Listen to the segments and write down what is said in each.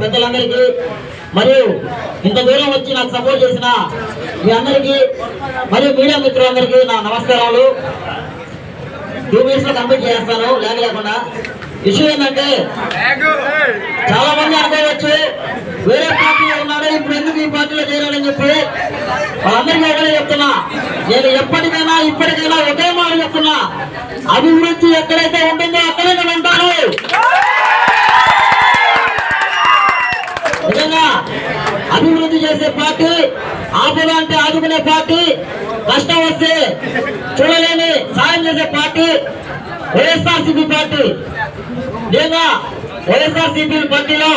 పెద్దలందరికీ మరియు ఇంత దూరం వచ్చి నాకు సపోర్ట్ చేసిన మీ అందరికీ మరియు మీడియా మిత్రులందరికీ నా నమస్కారాలు. టూ మినిట్స్లో కంప్లీట్ చేస్తాను లేక లేకుండా. ఇష్యూ ఏంటంటే చాలా మంది అనుకోవచ్చు వేరే పార్టీలో ఉన్నాడు ఇప్పుడు ఎందుకు ఈ పార్టీలో చేయాలని చెప్పి వాళ్ళందరికీ ఒకటే చెప్తున్నా. నేను ఎప్పటికైనా ఇప్పటికైనా ఒకే మాట చెప్తున్నా. అభివృద్ధి ఎక్కడైతే ఉంటుందో అక్కడే నేను ఉంటాను నిజంగా అభివృద్ధి చేసే పార్టీ ఆపద అంటే ఆదుకునే పార్టీ కష్టం వస్తే చూడలేని సాయం చేసే పార్టీ వైఎస్ఆర్సీపీ పార్టీ. లేదా వైఎస్ఆర్సీపీ పార్టీలో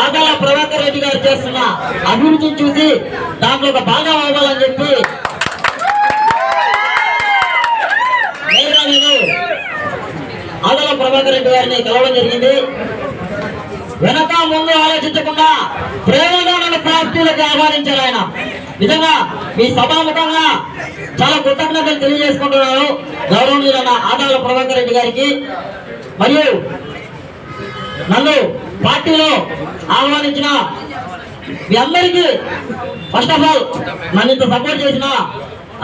ఆదాల ప్రభాకర్ రెడ్డి గారు చేస్తున్న అభివృద్ధిని చూసి దాంట్లో ఒక భాగం అవ్వాలని చెప్పి నేరుగా నేను ఆదాల ప్రభాకర్ రెడ్డి గారిని కలవడం జరిగింది. వెనక ముందు ఆలోచించకుండా ప్రేమగా నన్ను ప్రాప్తులకు ఆహ్వానించారు ఆయన. నిజంగా మీ సభాముఖంగా చాలా కృతజ్ఞతలు తెలియజేసుకుంటున్నాను గౌరవనీయులైన ఆదాల ప్రభాకర్ రెడ్డి గారికి. మరియు నన్ను పార్టీలో ఆహ్వానించిన మీ అందరికీ ఫస్ట్ ఆఫ్ ఆల్ నన్ను ఇంత సపోర్ట్ చేసిన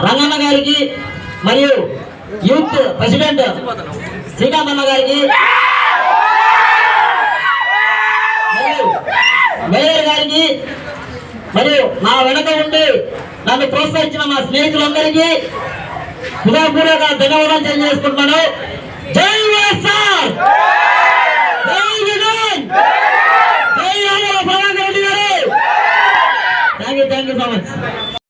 రంగన్న గారికి మరియు యూత్ ప్రెసిడెంట్ శ్రీకాంత్ అన్న గారికి. మేయర్ గారికి మరియు నా వెనక ఉండి నన్ను ప్రోత్సహించిన మా స్నేహితులందరికీ హృదయపూర్వక ధన్యవాదాలు తెలియజేసుకుంటున్నాను. జై వైఎస్ఆర్! జై విజయ్ జై Andhra thank you thank you so much